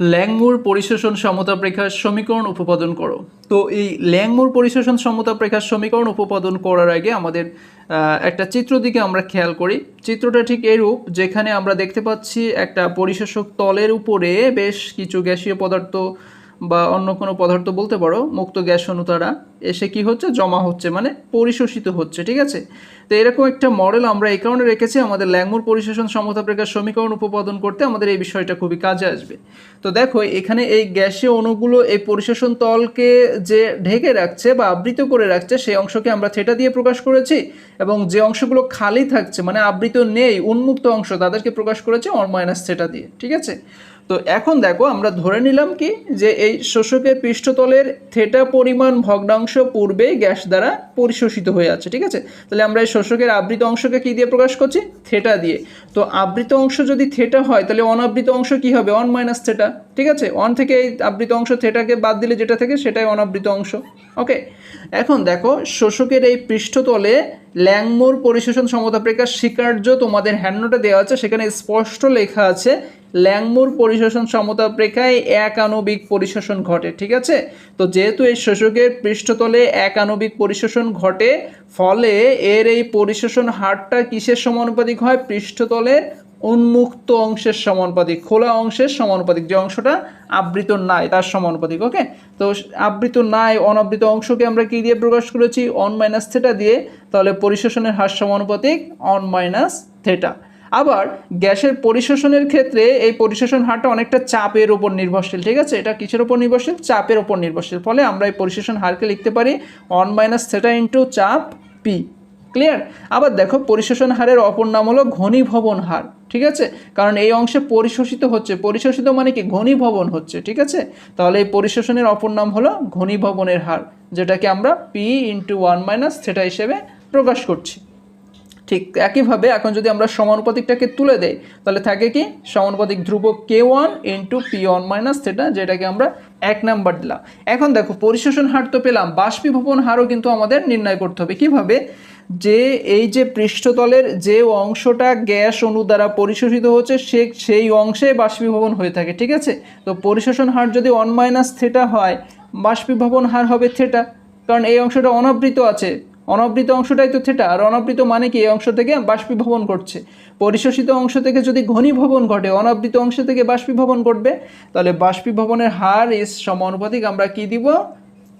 ল্যাংমুর পরিশোষণ সমতা প্রেক্ষার সমীকরণ উপপাদন করো। তো এই ল্যাংমুর পরিশোষণ সমতা প্রেক্ষার সমীকরণ উপপাদন করার আগে আমাদের একটা চিত্র দিকে আমরা খেয়াল করি। চিত্রটা ঠিক এরূপ, যেখানে আমরা দেখতে পাচ্ছি একটা পরিশোষক তলের উপরে বেশ কিছু গ্যাসীয় পদার্থ বা অন্য কোনো পদার্থ বলতে পারো, মুক্ত গ্যাস অনুতারা এসে কি হচ্ছে? জমা হচ্ছে মানে পরিশোষিত হচ্ছে, ঠিক আছে? তো এরকম একটা মডেল আমরা এই কারণে রেখেছি, আমাদের ল্যাংমুর পরিশোষণ সমতাপ্রেখার সমীকরণ উপপাদন করতে আমাদের এই বিষয়টা খুবই কাজে আসবে। তো দেখো, এখানে এই গ্যাসীয় অণুগুলো এই পরিশোষণ তলকে যে ঢেকে রাখছে বা আবৃত করে রাখছে, সেই অংশকে আমরা থেটা দিয়ে প্রকাশ করেছি এবং যে অংশগুলো খালি থাকছে মানে আবৃত নেই, উন্মুক্ত অংশ, তাদেরকে প্রকাশ করেছে অন মাইনাস থেটা দিয়ে, ঠিক আছে? তো এখন দেখো, আমরা ধরে নিলাম কি যে এই শোষকের পৃষ্ঠতলের থেটা পরিমাণ ভগ্নাংশ পূর্বেই গ্যাস দ্বারা পরিশোষিত হয়ে আছে, ঠিক আছে? তাহলে আমরা এই শোষকের আবৃত অংশকে কি দিয়ে প্রকাশ করছি? থেটা দিয়ে। তো আবৃত অংশ যদি থেটা হয়, তাহলে অনাবৃত অংশ কি হবে? অন মাইনাস থেটা ঠিক আছে? অন থেকে এই আবৃত অংশ থেটাকে বাদ দিলে যেটা থাকে? সেটাই অনাবৃত অংশ ওকে এখন দেখো, শোষকের এই পৃষ্ঠতলে ল্যাংমোর পরিশোষণ সমতাপ্রেখার স্বীকার্য তোমাদের হ্যান্ডনোটে দেওয়া আছে, সেখানে স্পষ্ট লেখা আছে ল্যাংমুর পরিশোষণ সমতাপ্রেখায় এক আণবিক পরিশোষণ ঘটে, ঠিক আছে? তো যেহেতু এই শোষকের পৃষ্ঠতলে এক আণবিক পরিশোষণ ঘটে, ফলে এর এই পরিশোষণ হারটা কিসের সমানুপাতিক হয়? পৃষ্ঠতলের উন্মুক্ত অংশের সমানুপাতিক, খোলা অংশের সমানুপাতিক, যে অংশটা আবৃত নাই, তার সমানুপাতিক, ওকে? তো আবৃত নাই, অনাবৃত অংশকে আমরা কী দিয়ে প্রকাশ করেছি? অন মাইনাস থেটা দিয়ে, তাহলে পরিশোষণের হার সমানুপাতিক, অন মাইনাস থেটা। আবার গ্যাসের পরিশোষণের ক্ষেত্রে এই পরিশোষণ হারটা অনেকটা চাপের উপর নির্ভরশীল, ঠিক আছে? এটা কিসের উপর নির্ভরশীল? চাপের উপর নির্ভরশীল। ফলে আমরা এই পরিশোষণ হারকে লিখতে পারি অন মাইনাস থেটা ইন্টু চাপ পি ক্লিয়ার আবার দেখো, পরিশোষণ হারের অপর নাম হলো ঘনীভবন হার, ঠিক আছে? কারণ এই অংশে পরিশোষিত হচ্ছে। পরিশোষিত মানে কি? ঘনীভবন হচ্ছে, ঠিক আছে? তাহলে এই পরিশোষণের অপর নাম হলো ঘনীভবনের হার, যেটাকে আমরা P into one minus theta হিসেবে প্রকাশ করছি। ঠিক একইভাবে এখন যদি আমরা সমানুপাতিকটাকে তুলে দেই, তাহলে থাকে কি? সমানুপাতিক ধ্রুবক K one into P one minus theta যেটাকে আমরা এক নাম্বার দিলাম। এখন দেখো, পরিশোষণ হার তো পেলাম, বাষ্পীভবন হারও কিন্তু আমাদের নির্ণয় করতে হবে। কীভাবে? যে এই যে পৃষ্ঠতলের যে অংশটা গ্যাস অণু দ্বারা পরিশোষিত হচ্ছে, সে সেই অংশে বাষ্পীভবন হয়ে থাকে, ঠিক আছে? তো পরিশোষণ হার যদি ওয়ান মাইনাস থেটা হয়, বাষ্পীভবন হার হবে থেটা কারণ এই অংশটা অনাবৃত আছে। অনাবৃত অংশটাই তো থেটা আর অনাবৃত মানে কি? এই অংশ থেকে বাষ্পীভবন করছে পরিশোষিত অংশ থেকে যদি ঘনীভবন ঘটে, অনাবৃত অংশ থেকে বাষ্পীভবন ঘটবে, তাহলে বাষ্পীভবনের হার ইস সমানুপাতিক। আমরা কি দিব?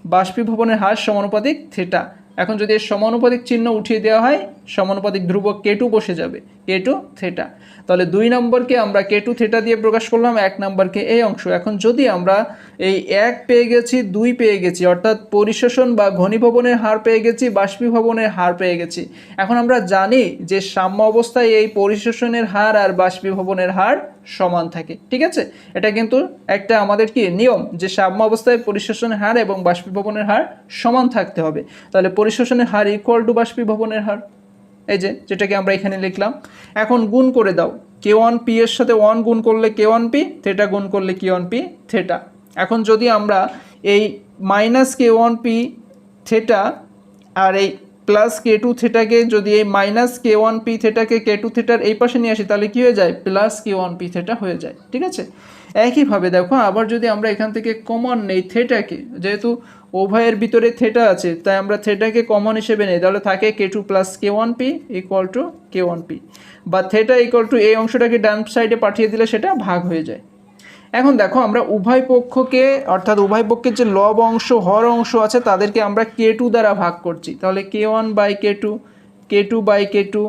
বাষ্পীভবনের হার সমানুপাতিক থেটা এখন যদি এর সমানুপাতিক চিহ্ন উঠিয়ে দেওয়া হয় সমানুপাতিক ধ্রুবক কে বসে যাবে কে টু থেটা তাহলে দুই নম্বরকে আমরা কে টু থেটা দিয়ে প্রকাশ করলাম, এক নম্বরকে এই অংশ। এখন যদি আমরা এই এক পেয়ে গেছি, দুই পেয়ে গেছি, অর্থাৎ পরিশোষণ বা ঘনীভবনের হার পেয়ে গেছি, বাষ্পীভবনের হার পেয়ে গেছি। এখন আমরা জানি যে সাম্য অবস্থায় এই পরিশোষণের হার আর বাষ্পীভবনের হার সমান থাকে, ঠিক আছে? এটা কিন্তু একটা আমাদের কি, নিয়ম যে সাম্য অবস্থায় পরিশোষণের হার এবং বাষ্পীভবনের হার সমান থাকতে হবে। তাহলে পরিশোষণের হার ইকুয়াল টু বাষ্পীভবনের হার। এই যে, যেটাকে আমরা এখানে লিখলাম। এখন গুণ করে দাও। কে ওয়ান পি এর সাথে ওয়ান গুণ করলে কে ওয়ান পি থেটা গুণ করলে কে ওয়ান পি থেটা এখন যদি আমরা এই minus K one P theta আর এই প্লাস কে টু থেটাকে যদি এই মাইনাস কে ওয়ান পি থেটাকে কে টু থেটার এই পাশে নিয়ে আসি, তাহলে কী হয়ে যায়? Plus K one P theta হয়ে যায়। ঠিক আছে? একইভাবে দেখো, আবার যদি আমরা এখান থেকে কমন নেই থেটাকে যেহেতু উভয়ের ভিতরে থেটা আছে, তাই আমরা থেটাকে কমন হিসেবে নেই। তাহলে থাকে K two plus K one p equals to K one p বা থেটা ইকুয়াল টু এই অংশটাকে ডান সাইডে পাঠিয়ে দিলে সেটা ভাগ হয়ে যায়। এখন দেখো, আমরা উভয় পক্ষকে, অর্থাৎ উভয় পক্ষের যে লব অংশ, হর অংশ আছে, তাদেরকে আমরা কে টু দ্বারা ভাগ করছি। তাহলে K one by K two K two by K two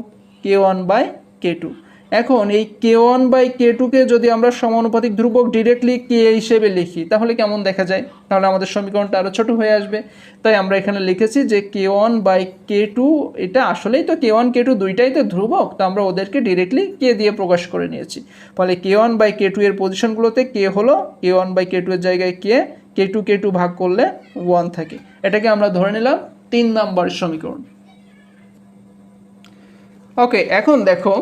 K one by K two এখন এই কে ওয়ান বাই কে টুকে যদি আমরা সমানুপাতিক ধ্রুবক ডিরেক্টলি কে হিসেবে লিখি, তাহলে কেমন দেখা যায়? তাহলে আমাদের সমীকরণটা আরও ছোট হয়ে আসবে। তাই আমরা এখানে লিখেছি যে K one by K two এটা আসলেই তো কে ওয়ান কে টু দুইটাই তো ধ্রুবক, তো আমরা ওদেরকে ডিরেক্টলি কে দিয়ে প্রকাশ করে নিয়েছি। ফলে K one by K two এর পজিশনগুলোতে কে হলো K one by K two এর জায়গায় কে কে টু কে টু ভাগ করলে ওয়ান থাকে। এটাকে আমরা ধরে নিলাম তিন নাম্বার সমীকরণ। ওকে এখন দেখো,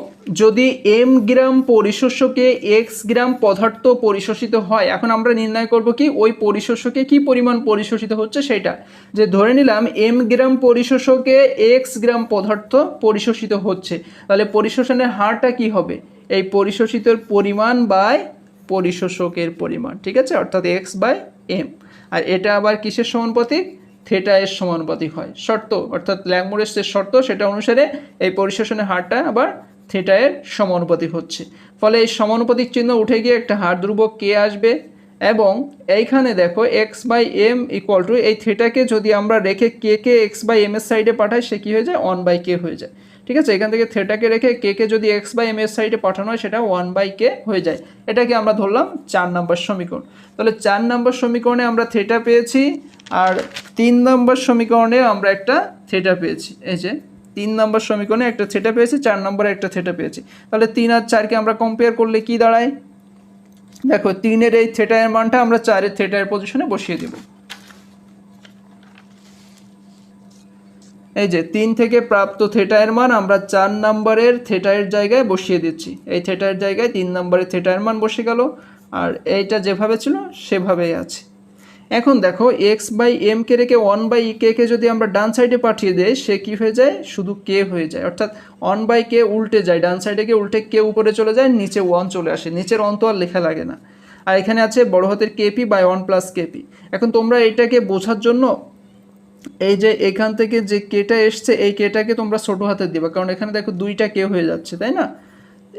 যদি এম গ্রাম পরিশস্যকে এক্স গ্রাম পদার্থ পরিশোষিত হয়, এখন আমরা নির্ণয় করব কি, ওই পরিশস্যকে কি পরিমাণ পরিশোষিত হচ্ছে সেটা। যে ধরে নিলাম এম গ্রাম পরিশোষকে এক্স গ্রাম পদার্থ পরিশোষিত হচ্ছে, তাহলে পরিশোষণের হারটা কি হবে? এই পরিশোষিতর পরিমাণ বাই পরিশোষকের পরিমাণ, ঠিক আছে? অর্থাৎ এক্স বাই এম আর এটা আবার কিসের সমানুপাতিক? থেটা এর সমানুপাতিক হয়। শর্ত, অর্থাৎ ল্যাংমোরের যে শর্ত, সেটা অনুসারে এই পরিশোষণের হারটা আবার থেটা এর সমানুপাতিক হচ্ছে। ফলে এই সমানুপাতিক চিহ্ন উঠে গিয়ে একটা হার ধ্রুবক কে আসবে এবং এইখানে দেখো x by m equals to এই থেটাকে যদি আমরা রেখে K K x by m এর সাইডে পাঠাই, সে কী হয়ে যায়? ওয়ান বাই কে হয়ে যায়। ঠিক আছে? এখান থেকে থেটাকে রেখে কে কে যদি এক্স বাই এম এর সাইডে পাঠানো হয়, সেটা ওয়ান বাই কে হয়ে যায়। এটাকে আমরা ধরলাম চার নম্বর সমীকরণ। তাহলে চার নম্বর সমীকরণে আমরা থেটা পেয়েছি, আর তিন নম্বর সমীকরণে আমরা একটা থেটা পেয়েছি। এই যে, তিন নম্বর সমীকরণে একটা থেটা পেয়েছি, চার নম্বরে একটা থেটা পেয়েছি। তাহলে তিন আর চারকে আমরা কম্পেয়ার করলে কি দাঁড়ায়? দেখো, তিনের এই থেটায়ের মানটা আমরা চারের থেটায়ের পজিশনে বসিয়ে দেব। এই যে, তিন থেকে প্রাপ্ত থেটায়ের মান আমরা চার নম্বরের থেটায়ের জায়গায় বসিয়ে দিচ্ছি। এই থেটায়ের জায়গায় তিন নম্বরের থেটায়ের মান বসে গেল। আর এইটা যেভাবে ছিল, সেভাবেই আছে। এখন দেখো এক্স বাই এম কে রেখে ওয়ান বাই কে কে যদি আমরা ডান সাইডে পাঠিয়ে দেই, সে কি হয়ে যায়? শুধু কে হয়ে যায়। অর্থাৎ ওয়ান বাই কে উল্টে যায়। ডান সাইডে গিয়ে উল্টে কে উপরে চলে যায়, নিচে ওয়ান চলে আসে। নিচের অন্ত আর লেখা লাগে না। আর এখানে আছে বড় হাতের KP by one plus KP এখন তোমরা এটাকে বোঝার জন্য এই যে এখান থেকে যে কেটা এসছে, এই কেটাকে তোমরা ছোটো হাতে দিবা। কারণ এখানে দেখো দুইটা কে হয়ে যাচ্ছে, তাই না?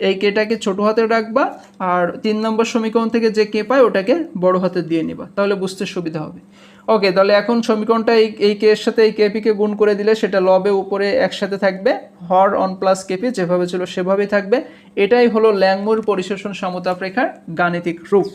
এই কেটাকে ছোট হাতে রাখবা আর তিন নম্বর সমীকরণ থেকে যে কে পায় ওটাকে বড় হাতে দিয়ে নিবা, তাহলে বুঝতে সুবিধা হবে। ওকে তাহলে এখন সমীকরণটা এই এই কে এর সাথে এই কেপিকে গুণ করে দিলে সেটা লবে উপরে একসাথে থাকবে, হর অন প্লাস কেপি যেভাবে ছিল সেভাবেই থাকবে। এটাই হলো ল্যাংমুর পরিশোষণ সমতাপ রেখার গাণিতিক রূপ।